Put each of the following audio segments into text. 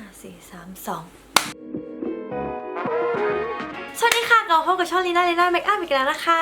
ห้าสี่สามสอง วัสดีค่ะกลับมาพบกับช่องลีน่าลีน่าเมคอัพอีกแล้วนะคะ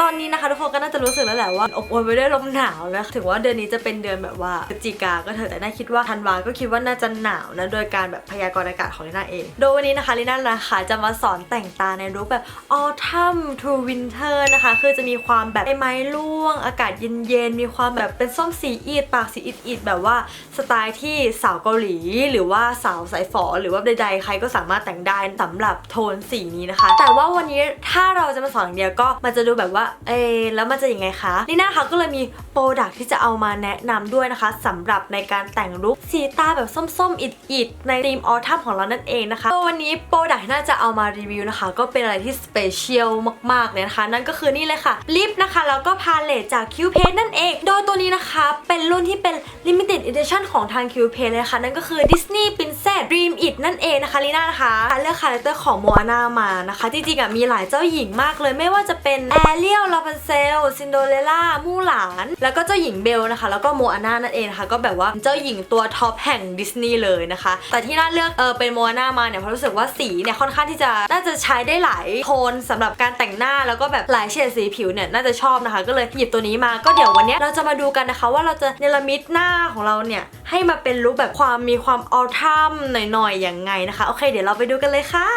ตอนนี้นะคะทุกคนก็น่าจะรู้สึกแล้วแหละว่าอบอวลไปด้วยลมหนาวนะถึงว่าเดือนนี้จะเป็นเดือนแบบว่าพฤศจิกาก็เถอะแต่น่าคิดว่าธันวาก็คิดว่าน่าจะหนาวนะโดยการแบบพยากรณ์อากาศของลีน่าเอง โดยวันนี้นะคะลีน่านะคะจะมาสอนแต่งตาในรูปแบบ autumn to winter นะคะ คือจะมีความแบบใบไม้ร่วง อากาศเย็นๆมีความแบบเป็นส้มสีอีดปากสีอีดๆแบบว่าสไตล์ที่สาวเกาหลีหรือว่าสาวสายฝอหรือว่าใดๆใครก็สามารถแต่งได้สำหรับโทนสีนี้นะคะ แต่ว่าวันนี้ถ้าเราจะมาสอนอย่างเดียวก็มันจะดูแบบว่า เอแล้วมันจะยังไงคะนี่นะคะก็เลยมีโปรดักที่จะเอามาแนะนำด้วยนะคะสำหรับในการแต่งลุคสีตาแบบส้มๆอิดๆในธีมออทัมของเรานั่นเองนะคะวันนี้โปรดักที่น่าจะเอามารีวิวนะคะ ก็เป็นอะไรที่สเปเชียลมากๆเลยนะคะ นั่นก็คือนี่เลยค่ะลิปนะคะแล้วก็พาเลตจากคิวเพนนั่นเอง โดยตัวนี้นะคะเป็นรุ่นที่เป็น Limited Edition ของทางคิวเพนเลยนะคะนั่นก็คือ Disney Princess Dream It นั่นเองนะคะลีน่านะคะเลือกคาแรคเตอร์ของโมอาน่ามานะคะจริงๆอะมีหลายเจ้าหญิงมากเลย ไม่ว่าจะเป็นแอเรียลลาพันเซลซินโดเรล่ามู่หลาน แล้วก็เจ้าหญิงเบลนะคะ แล้วก็โมอาน่านั่นเองนะคะก็แบบว่าเจ้าหญิงตัวท็อปแห่งดิสนีย์เลยนะคะ แต่ที่น่าเลือกเออเป็นโมอาน่ามาเนี่ยเพราะรู้สึกว่าสีเนี่ยค่อนข้างที่จะน่าจะใช้ได้หลายโทนสำหรับการแต่งหน้าแล้วก็แบบหลายเฉดสีผิวเนี่ยน่าจะชอบนะคะ ก็เลยหยิบตัวนี้มาก็เดี๋ยววันนี้เราจะมาดูกันนะคะ ว่าเราจะเนรมิตหน้าของเราเนี่ยให้มาเป็นลุคแบบความมีความออทัมหน่อยๆอย่างไงนะคะ โอเค เดี๋ยวเราไปดูกันเลยค่ะ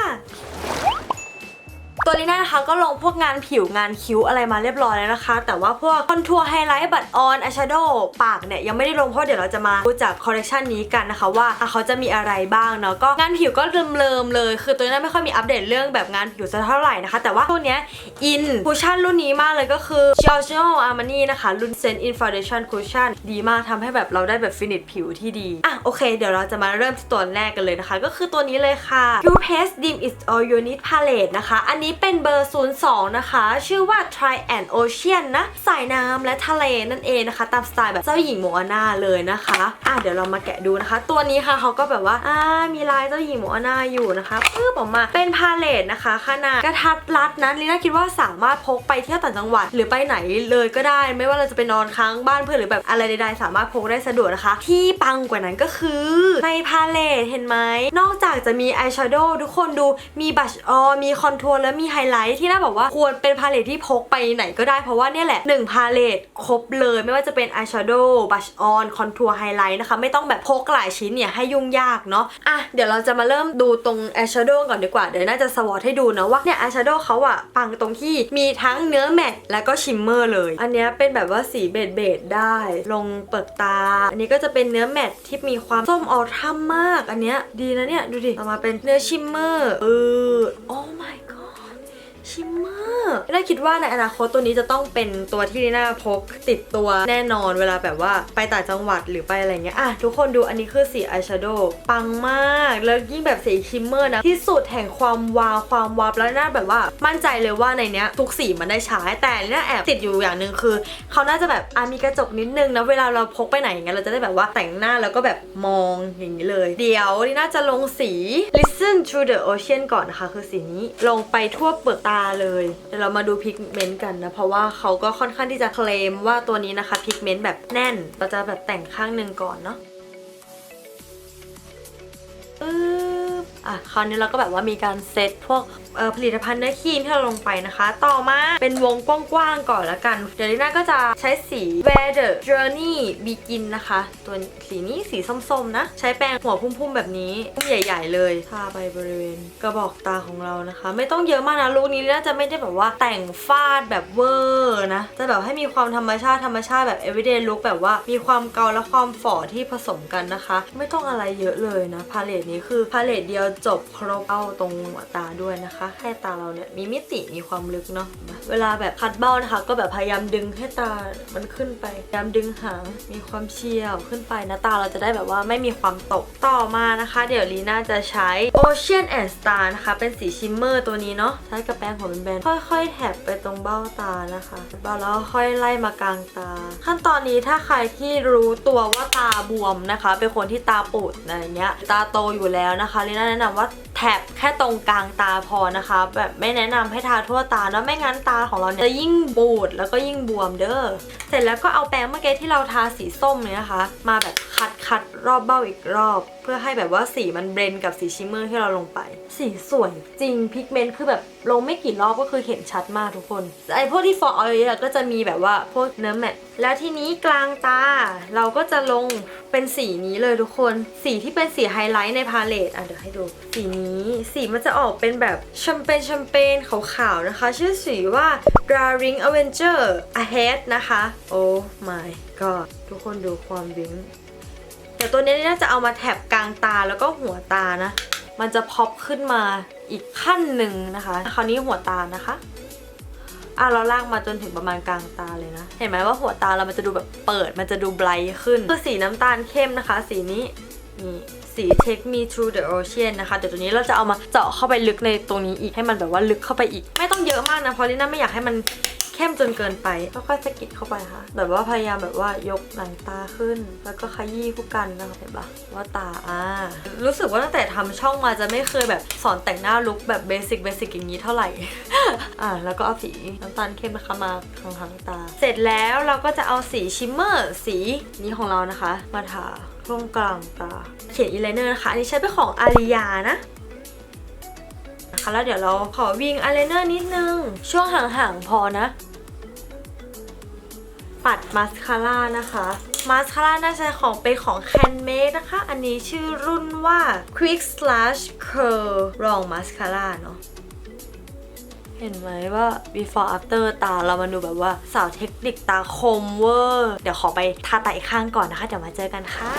ตัวลีน่านะคะก็ลงพวกงานผิวงานคิ้วอะไรมาเรียบร้อยแล้วนะคะ แต่ว่าพวกคอนทัวร์ไฮไลท์บัตออนอายแชโดว์ปากเนี่ยยังไม่ได้ลงเพราะเดี๋ยวเราจะมาดูจากคอลเลคชันนี้กันนะคะว่าเขาจะมีอะไรบ้างเนาะก็งานผิวก็เริ่มๆเลย คือตัวลีน่าไม่ค่อยมีอัปเดตเรื่องแบบงานผิวสักเท่าไหร่นะคะ แต่ว่าตัวเนี้ยอินคูชั่นรุ่นนี้มากเลยก็คือ Giorgio Armani นะคะรุ่น Scent In Foundation Cushion ดีมากทำให้แบบเราได้แบบฟินิชผิวที่ดีอะโอเค เดี๋ยวเราจะมาเริ่มตัวแรกกันเลยนะคะ ก็คือตัวนี้เลยค่ะ Pure Paste Dim Is All You Need Palette นะคะ อันนี้เป็นเบอร์ 02 นะคะ ชื่อว่า Try and Ocean นะ สายน้ำและทะเลนั่นเองนะคะ ตามสไตล์แบบเจ้าหญิงโมอาน่าเลยนะคะ อะเดี๋ยวเรามาแกะดูนะคะ ตัวนี้ค่ะเขาก็แบบว่าอ่ามีลายเจ้าหญิงโมอาน่าอยู่นะคะปึ๊บออกมาเป็นพาเลตนะคะ ขนาดกระทัดรัดนะลีน่าคิดว่าสามารถพกไปเที่ยวต่างจังหวัด หรือไปไหนเลยก็ได้ ไม่ว่าเราจะไปนอนค้างบ้านเพื่อนหรือแบบอะไรใดๆสามารถพกได้สะดวกนะคะ ที่ปังกว่านั้นก็คือในพาเลตเห็นไหมนอกจากจะมีอายแชโดว์ทุกคนดูมีบัชออมีคอนทัวร์และมีีไฮไลท์ที่น่าบอกว่าควรเป็นพาเลตที่พกไปไหนก็ได้เพราะว่าเนี่ยแหละ 1 พาเลตครบเลยไม่ว่าจะเป็นอายแชโดว์บัชออนคอนทัวร์ไฮไลท์นะคะไม่ต้องแบบพกหลายชิ้นเนี่ยให้ยุ่งยากเนาะอะเดี๋ยวเราจะมาเริ่มดูตรงอายแชโดว์ก่อนดีกว่าเดี๋ยวน่าจะสวอตให้ดูนะว่าเนี่ยอายแชโดว์เขาอะปังตรงที่มีทั้งเนื้อแมตแล้วก็ชิมเมอร์เลย อันเนี้ยเป็นแบบว่าสีเบดเบดได้ ลงเปลือกตา อันนี้ก็จะเป็นเนื้อแมตที่มีความส้มออทัมมาก อันเนี้ยดีนะเนี่ยดูดิออกมาเป็นเนื้อชิมเมอร์เออโอ้ my น่าคิดว่าในอนาคตตัวนี้จะต้องเป็นตัวที่ลีน่าพกติดตัวแน่นอนเวลาแบบว่าไปต่างจังหวัดหรือไปอะไรเงี้ยอะทุกคนดูอันนี้คือสีอายแชโดว์ปังมาก แล้วยิ่งแบบสีชิมเมอร์นะ ที่สุดแห่งความวาวความวับแล้วน่าแบบว่ามั่นใจเลยว่าในเนี้ยทุกสีมันได้ใช้แต่ลีน่าแอบติดอยู่อย่างหนึ่งคือ เขาน่าจะแบบอะมีกระจกนิดนึงนะเวลาเราพกไปไหนอย่างเงี้ยเราจะได้แบบว่าแต่งหน้าแล้วก็แบบมองอย่างนี้เลย เดี๋ยวลีน่าจะลงสี listen to the ocean ก่อนนะคะคือสีนี้ลงไปทั่วเปลือกตาเลยเดี๋ยวเรามาดูพิกเมนต์กันนะ เพราะว่าเขาก็ค่อนข้างที่จะเคลมว่าตัวนี้นะคะพิกเมนต์แบบแน่นเราจะแบบแต่งข้างหนึ่งก่อนเนาะอะคราวนี้เราก็แบบว่ามีการเซตพวก ผลิตภัณฑ์เนื้อครีมที่เราลงไปนะคะ ต่อมาเป็นวงกว้างๆก่อนละกัน เดี๋ยวลีน่าก็จะใช้สี Where the Journey Begin นะคะ ตัวสีนี้สีส้มๆนะ ใช้แปรงหัวพุ่มๆแบบนี้พุ่มใหญ่ ๆ เลยทาไปบริเวณกระบอกตาของเรานะคะ ไม่ต้องเยอะมากนะลูกนี้ลีน่าจะไม่ได้แบบว่าแต่งฟาดแบบเวอร์นะ จะแบบให้มีความธรรมชาติธรรมชาติแบบ everyday look แบบว่ามีความเกาและความฝ่อที่ผสมกันนะคะ ไม่ต้องอะไรเยอะเลยนะพาเลตนี้คือพาเลตเดียวจบครบเอาตรงหัวตาด้วยนะคะให้ตาเราเนี่ยมีมิติมีความลึกเนาะเวลาแบบคัดเบ้านะคะ ก็แบบพยายามดึงให้ตามันขึ้นไปพยายามดึงหางมีความเฉียวขึ้นไปนะตาเราจะได้แบบว่าไม่มีความตกต่อมานะคะ เดี๋ยวลีน่าจะใช้ Ocean and Star นะคะ เป็นสีชิมเมอร์ตัวนี้เนาะใช้กับแป้งหัวเป็นแบนๆค่อย ๆ แถบไปตรงเบ้าตานะคะเบ้าแล้วค่อยไล่มากลางตา ขั้นตอนนี้ถ้าใครที่รู้ตัวว่าตาบวมนะคะ เป็นคนที่ตาปูดอะไรเงี้ยตาโตอยู่แล้วนะคะลีน่าแนะนำว่าแถบแค่ตรงกลางตาพอนะคะ แบบไม่แนะนำให้ทาทั่วตานะไม่งั้นตาของเราเนี่ยจะยิ่งบูดแล้วก็ยิ่งบวมเด้อ เสร็จแล้วก็เอาแปรงเมื่อกี้ที่เราทาสีส้มเนี่ยนะคะ มาแบบคัดคัดรอบเบ้าอีกรอบ เพื่อให้แบบว่าสีมันเบลนกับสีชิมเมอร์ที่เราลงไป สีสวยจริงพิกเมนต์คือแบบลงไม่กี่รอบก็คือเห็นชัดมากทุกคนไอพวกที่ฟอร์เอาเยอะก็จะมีแบบว่าพวกเนื้อแมตต์แล้วทีนี้กลางตาเราก็จะลงเป็นสีนี้เลยทุกคน สีที่เป็นสีไฮไลท์ในพาเลตอะเดี๋ยวให้ดู สีนี้สีมันจะออกเป็นแบบแชมเปญแชมเปญขาวๆนะคะ ชื่อสีว่า Daring Avenger Ahead นะคะ Oh my god ทุกคนดูความวิ้ง เดี๋ยวตัวนี้น่าจะเอามาแถบกลางตาแล้วก็หัวตานะ มันจะพอปขึ้นมาอีกขั้นหนึ่งนะคะ คราวนี้หัวตานะคะอะเราลากมาจนถึงประมาณกลางตาเลยนะ เห็นไหมว่าหัวตาเรามันจะดูแบบเปิด มันจะดูไบรท์ขึ้นคือสีน้ำตาลเข้มนะคะ สีนี้นี่สี Take Me Through the Ocean นะคะเดี๋ยวตัวนี้เราจะเอามาเจาะเข้าไปลึกในตรงนี้อีกให้มันแบบว่าลึกเข้าไปอีก ไม่ต้องเยอะมากนะเพราะลิน่าไม่อยากให้มัน เข้มจนเกินไปค่อยๆสะกิดเข้าไปค่ะ แบบว่าพยายามแบบว่ายกหนังตาขึ้น แล้วก็ขยี้ผู้กันนะคะเห็นปะว่าตาอ่ารู้สึกว่าตั้งแต่ทำช่องมาจะไม่เคยแบบสอนแต่งหน้าลุคแบบเบสิกเบสิกอย่างนี้เท่าไหร่ อ่าแล้วก็เอาสีน้ำตาลเข้มนะคะมาทางทางตา เสร็จแล้วเราก็จะเอาสีชิมเมอร์สีนี้ของเรานะคะ มาทาตรงกลางตาเขียนอีไลเนอร์นะคะ อันนี้ใช้เป็นของอาริยานะ แล้วเดี๋ยวเราขอวิ่งอายไลเนอร์นิดนึง ช่วงห่างๆพอนะ ปัดมาสคาร่านะคะมาสคาร่าน่าจะของเป็นของ Handmade นะคะ อันนี้ชื่อรุ่นว่า Quick Slash Curl Rong Mascara เนาะเห็นไหมว่า before after ตาเรามันดูแบบว่าสาวเทคนิคตาคมเวอร์ เดี๋ยวขอไปทาตาอีกข้างก่อนนะคะ เดี๋ยวมาเจอกันค่ะ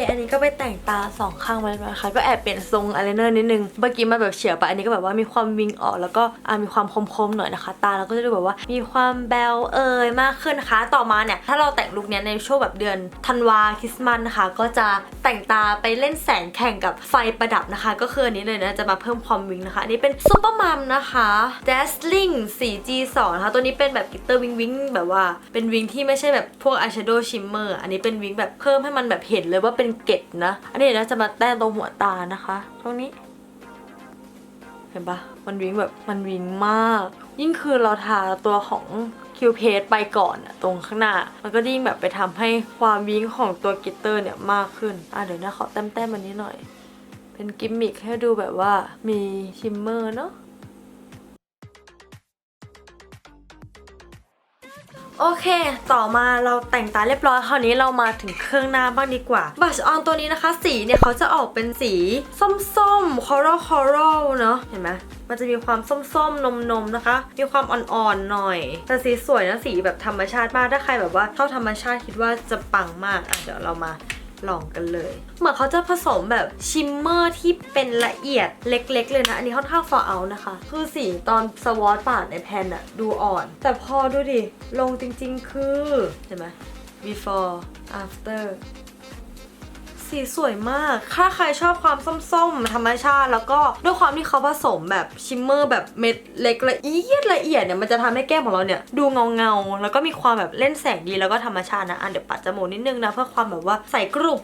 อะอันนี้ก็ไปแต่งตาสองข้างมาแล้วนะคะก็แอบเปลี่ยนทรงอายไลเนอร์นิดนึงเมื่อกี้มาแบบเฉียวไปอันนี้ก็แบบว่ามีความวิงออกแล้วก็มีความคมๆหน่อยนะคะ ตาเราก็จะดูแบบว่ามีความแบลเอยมากขึ้นนะคะ ต่อมาเนี่ยถ้าเราแต่งลุคเนี้ยในช่วงแบบเดือนธันวาคริสต์มาสนะคะ ก็จะแต่งตาไปเล่นแสงแข่งกับไฟประดับนะคะ ก็คืออันนี้เลยนะจะมาเพิ่มความวิงนะคะอันนี้เป็นซูเปอร์มัมนะคะ Dazzling 4G2 นะคะตัวนี้เป็นแบบกิตเตอร์วิงวิงแบบว่าเป็นวิงที่ไม่ใช่แบบพวกอายแชโดว์ชิมเมอร์อันนี้เป็นวิงแบบเพิ่มให้มันแบบเห็นเลยว่าเป็นเกล็ดนะ อันนี้เดี๋ยวจะมาแต้มตรงหัวตานะคะตรงนี้เห็นปะมันวิงแบบมันวิงมาก ยิ่งคือเราทาตัวของคิวเพสไปก่อนอะตรงข้างหน้า มันก็ยิ่งแบบไปทำให้ความวิงของตัวกิตเตอร์เนี่ยมากขึ้น อะเดี๋ยวนะขอแต้มแต้มๆอันนี้หน่อย เป็นกิมมิคให้ดูแบบว่ามีชิมเมอร์เนาะ โอเค ต่อมาเราแต่งตาเรียบร้อยคราวนี้เรามาถึงเครื่องหน้าบ้างดีกว่าบัชออนตัวนี้นะคะ สีเนี่ยเขาจะออกเป็นสีส้มๆคอรัลคอรัลเนาะเห็นไหมมันจะมีความส้มๆ นมๆ นะคะ มีความอ่อนๆ หน่อย แต่สีสวยนะ สีแบบธรรมชาติมาก ถ้าใครแบบว่าชอบธรรมชาติคิดว่าจะปังมาก อะ เดี๋ยวเรามา ลองกันเลย เหมือนเขาจะผสมแบบชิมเมอร์ที่เป็นละเอียดเล็ก ๆ เลยนะ อันนี้ค่อนข้างฟอร์เอานะคะ คือสีตอนสวอตปาดในแพนอะดูอ่อน แต่พอดูดิ ลงจริง ๆ คือ เห็นไหม before after สีสวยมาก ถ้าใครชอบความส้มๆ ธรรมชาติ แล้วก็ด้วยความที่เขาผสมแบบชิมเมอร์แบบเม็ดเล็กละเอียดละเอียดเนี่ยมันจะทำให้แก้มของเราเนี่ยดูเงาเงาๆแล้วก็มีความแบบเล่นแสงดีแล้วก็ธรรมชาตินะอันเดี๋ยวปัดจมูกนิดนึงนะเพื่อความแบบว่าใส่กรุบ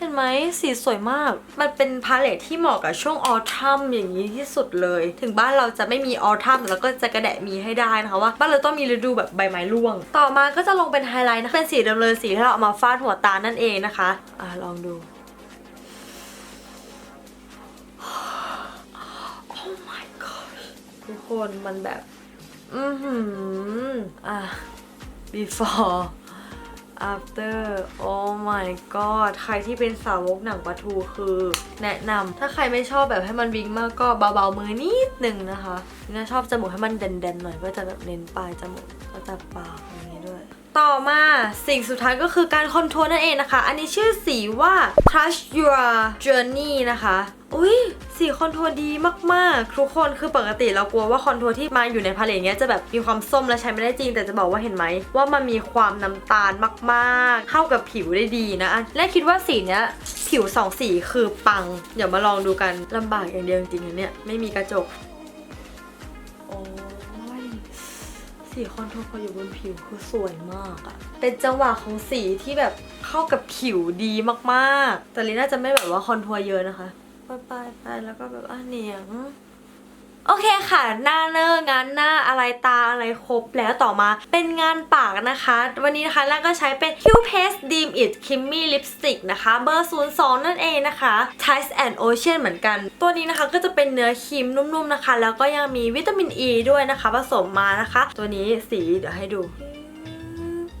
เห็นไหมสีสวยมาก มันเป็นพาเลทที่เหมาะกับช่วงออทัมอย่างนี้ที่สุดเลย ถึงบ้านเราจะไม่มีออทัมแต่เราก็จะกระแดะมีให้ได้นะคะว่าบ้านเราต้องมีฤดูแบบใบไม้ร่วง ต่อมาก็จะลงเป็นไฮไลท์นะเป็นสีเดิมเลยสีที่เราเอามาฟาดหัวตานั่นเองนะคะอะลองดู Oh my gosh ทุกคนมันแบบ อือหืออะ before after oh my god ใครที่เป็นสาวกหนังปลาทูคือ แนะนำถ้าใครไม่ชอบแบบให้มันวิงมากก็เบาๆมือนิดนึงนะคะน่าชอบจมูกให้มันเด่นๆหน่อยก็จะแบบเน้นปลายจมูกก็จะปากอย่างนี้ย ต่อมาสิ่งสุดท้ายก็คือการคอนทัวร์นั่นเองนะคะ อันนี้ชื่อสีว่า Touch Your Journey นะคะอุ้ยสีคอนทัวร์ดีมากๆ ทุกคนคือปกติเรากลัวว่าคอนทัวร์ที่มาอยู่ในพาเลตเนี้ยจะแบบมีความส้มและใช้ไม่ได้จริง แต่จะบอกว่าเห็นไหม ว่ามันมีความน้ำตาลมากๆ เข้ากับผิวได้ดีนะ และคิดว่าสีเนี้ยผิวสองสีคือปัง เดี๋ยวมาลองดูกันลำบากอย่างเดียวจริงๆนะเนี่ยไม่มีกระจกโอ้ สีคอนทัวร์พออยู่บนผิวคือสวยมากอะเป็นจังหวะของสีที่แบบเข้ากับผิวดีมากๆ แต่ลิน่าจะไม่แบบว่าคอนทัวร์เยอะนะคะไปไปไปแล้วก็แบบอะเหนียง โอเคค่ะ หน้าเนอร์งานหน้าอะไรตาอะไรครบแล้วต่อมาเป็นงานปากนะคะ วันนี้นะคะล่าก็ใช้เป็น Q Paste Deem It Kimmy Lipstick นะคะ เบอร์ 02 นั่นเองนะคะ Tides and Ocean เหมือนกัน ตัวนี้นะคะก็จะเป็นเนื้อครีมนุ่มๆนะคะ แล้วก็ยังมีวิตามินอ e ีด้วยนะคะ ผสมมานะคะ ตัวนี้สีเดี๋ยวให้ดู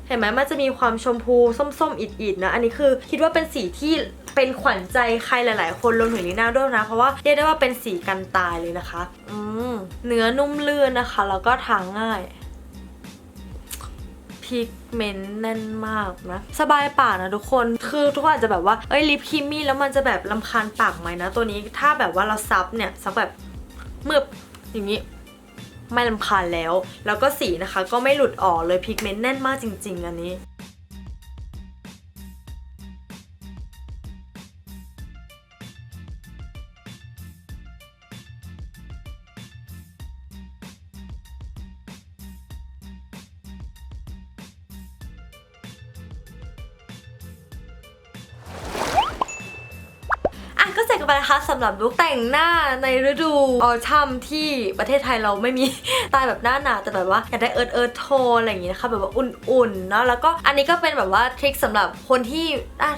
เห็นไหมมันจะมีความชมพูส้มๆอิดๆนะ อันนี้คือคิดว่าเป็นสีที่เป็นขวัญใจใครหลาย ๆ คนรวมถึงลีน่าด้วยนะ เพราะว่าเรียกได้ว่าเป็นสีกันตายเลยนะคะ อืมเนื้อนุ่มลื่นนะคะ แล้วก็ทาง่ายพิกเมนต์แน่นมากนะ สบายปากนะทุกคนคือทุกคนอาจจะแบบว่าเอ้ยลิปครีมมี่แล้วมันจะแบบลำคาญปากไหมนะ ตัวนี้ถ้าแบบว่าเราซับเนี่ยซับแบบมืบอย่างนี้ ไม่ลำคาญแล้ว แล้วก็สีนะคะก็ไม่หลุดออกเลยพิกเมนต์แน่นมากจริง ๆ อันนี้ ไปนะคะสำหรับลุคแต่งหน้าในฤดูออทัมที่ประเทศไทยเราไม่มี ตายแบบหน้าหนาวแต่แบบว่าอยากได้เอิร์ธเอิร์ธโทนอะไรอย่างงี้นะคะแบบว่าอุ่นๆเนาะแล้วก็อันนี้ก็เป็นแบบว่าทริคสำหรับคนที่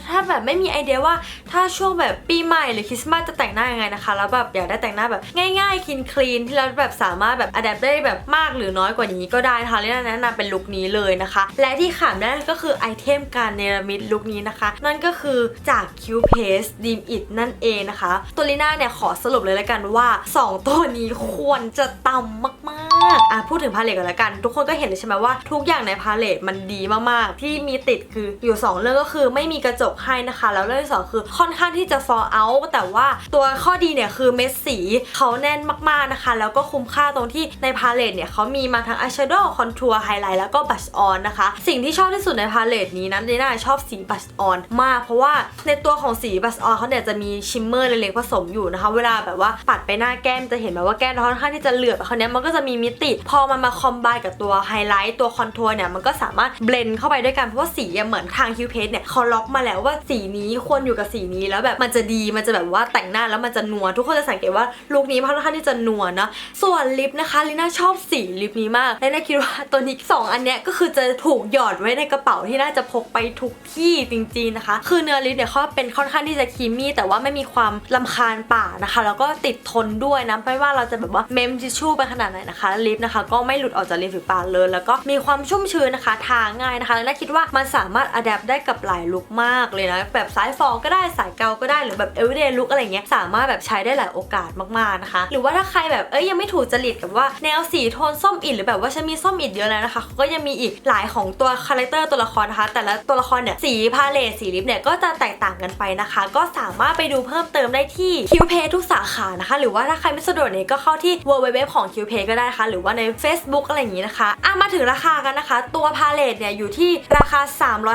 ถ้าแบบไม่มีไอเดียว่าถ้าช่วงแบบปีใหม่หรือคริสต์มาสจะแต่งหน้ายังไงนะคะแล้วแบบอยากได้แต่งหน้าแบบง่ายๆคินคลีนที่เราแบบสามารถแบบอัดแอปได้แบบมากหรือน้อยกว่านี้ก็ได้นะคะเรนแนะนำเป็นลุคนี้เลยนะคะ และที่ขาดไม่ได้ก็คือไอเทมการเนรมิตลุคนี้นะคะ นั่นก็คือจาก Q Paste Deem It นั่นเองนะคะตัวลีน่าเนี่ยขอสรุปเลยแล้วกันว่า 2 ตัวนี้ควรจะต่ำมาก ๆอะพูดถึงพาเลตกันแล้วกัน ทุกคนก็เห็นใช่ไหมว่าทุกอย่างในพาเลตมันดีมากๆ ที่มีติดคืออยู่ 2 เรื่องก็คือไม่มีกระจกให้นะคะ แล้วเรื่องที่สองคือค่อนข้างที่จะ fall out แต่ว่าตัวข้อดีเนี่ยคือเม็ดสีเขาแน่นมากๆนะคะ แล้วก็คุ้มค่าตรงที่ในพาเลตเนี่ยเขามีมาทั้งอายแชโดว์คอนทัวร์ไฮไลท์แล้วก็บัชออนนะคะ สิ่งที่ชอบที่สุดในพาเลตนี้นะลีน่าชอบสีบัชออนมาก เพราะว่าในตัวของสีบัชออนเขาเนี่ยจะมีชิมเมอร์เล็กๆผสมอยู่นะคะ เวลาแบบว่าปัดไปหน้าแก้มจะเห็นแบบว่าแก้มค่อนข้างที่จะเหลือบคราวเนี้ยมันก็จะมีมิติพอมันมาคอมไบกับตัวไฮไลท์ตัวคอนทัวร์เนี่ยมันก็สามารถเบลนด์เข้าไปด้วยกันเพราะว่าสีเหมือนทางคิวเพสเนี่ยเขาล็อกมาแล้วว่าสีนี้ควรอยู่กับสีนี้แล้วแบบมันจะดีมันจะแบบว่าแต่งหน้าแล้วมันจะนัวทุกคนจะสังเกตว่าลุคนี้ค่อนข้างที่จะนัวเนาะส่วนลิปนะคะลิน่าชอบสีลิปนี้มากและน่าคิดว่าตัวนี้สองอันเนี้ยก็คือจะถูกหยอดไว้ในกระเป๋าที่น่าจะพกไปทุกที่จริงๆนะคะ คือเนื้อลิปเนี่ยเขาเป็นค่อนข้างที่จะครีมมี่แต่ว่าไม่มีความลำคาญปากนะคะ แล้วก็ติดทนด้วยนะไม่ว่าเราจะแบบว่าเมมทิชชู่ไปขนาดไหนนะคะลิปนะคะ ก็ไม่หลุดออกจากริมฝีปากเลย แล้วก็มีความชุ่มชื้นนะคะทาง่ายนะคะและคิดว่ามันสามารถอัดแอปได้กับหลายลุคมากเลยนะแบบสายฟองก็ได้สายเกาก็ได้หรือแบบ everyday look อะไรเงี้ยสามารถแบบใช้ได้หลายโอกาสมากๆนะคะ หรือว่าถ้าใครแบบเอ้ยยังไม่ถูกจริตกับว่าแนวสีโทนส้มอิดหรือแบบว่าฉันมีส้มอิดเยอะแล้วนะคะเขาก็ยังมีอีกหลายของตัวคาแรคเตอร์ตัวละครนะคะ แต่ละตัวละครเนี่ยสีพาเลตสีลิปเนี่ยก็จะแตกต่างกันไปนะคะ ก็สามารถไปดูเพิ่มเติมได้ที่ QP ทุกสาขานะคะ หรือว่าถ้าใครไม่สะดวกเนี่ยก็เข้าที่ www ของ QP ก็ได้นะคะหรือว่าใน Facebook อะไรอย่างนี้นะคะอะมาถึงราคากันนะคะ ตัวพาเลตเนี่ยอยู่ที่ราคา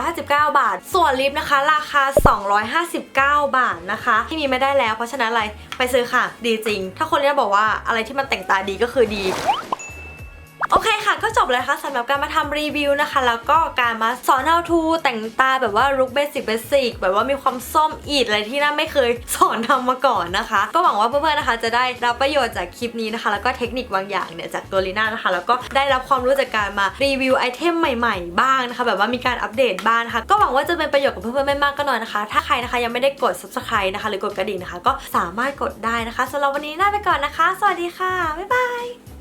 359 บาท ส่วนลิปนะคะ ราคา 259 บาทนะคะที่มีไม่ได้แล้วเพราะฉะนั้นอะไรไปซื้อค่ะ ดีจริง ถ้าคนเนี้ยบอกว่าอะไรที่มันแต่งตาดีก็คือดี โอเคค่ะก็จบเลยค่ะสำหรับการมาทำรีวิวนะคะ แล้วก็การมาสอน how to แต่งตาแบบว่าลุคเบสิกเบสิกแบบว่ามีความส้มอีดอะไรที่น่าไม่เคยสอนทำมาก่อนนะคะ ก็หวังว่าเพื่อนๆนะคะ จะได้รับประโยชน์จากคลิปนี้นะคะ แล้วก็เทคนิคบางอย่างเนี่ยจากตัวลีน่านะคะ แล้วก็ได้รับความรู้จากการมารีวิวไอเทมใหม่ๆ บ้างนะคะ แบบว่ามีการอัปเดตบ้างนะคะก็หวังว่าจะเป็นประโยชน์กับเพื่อนๆไม่มากก็น้อยนะคะ ถ้าใครนะคะยังไม่ได้กด subscribe นะคะ หรือกดกระดิ่งนะคะ ก็สามารถกดได้นะคะสำหรับวันนี้ลาไปก่อนนะคะ สวัสดีค่ะบ๊ายบาย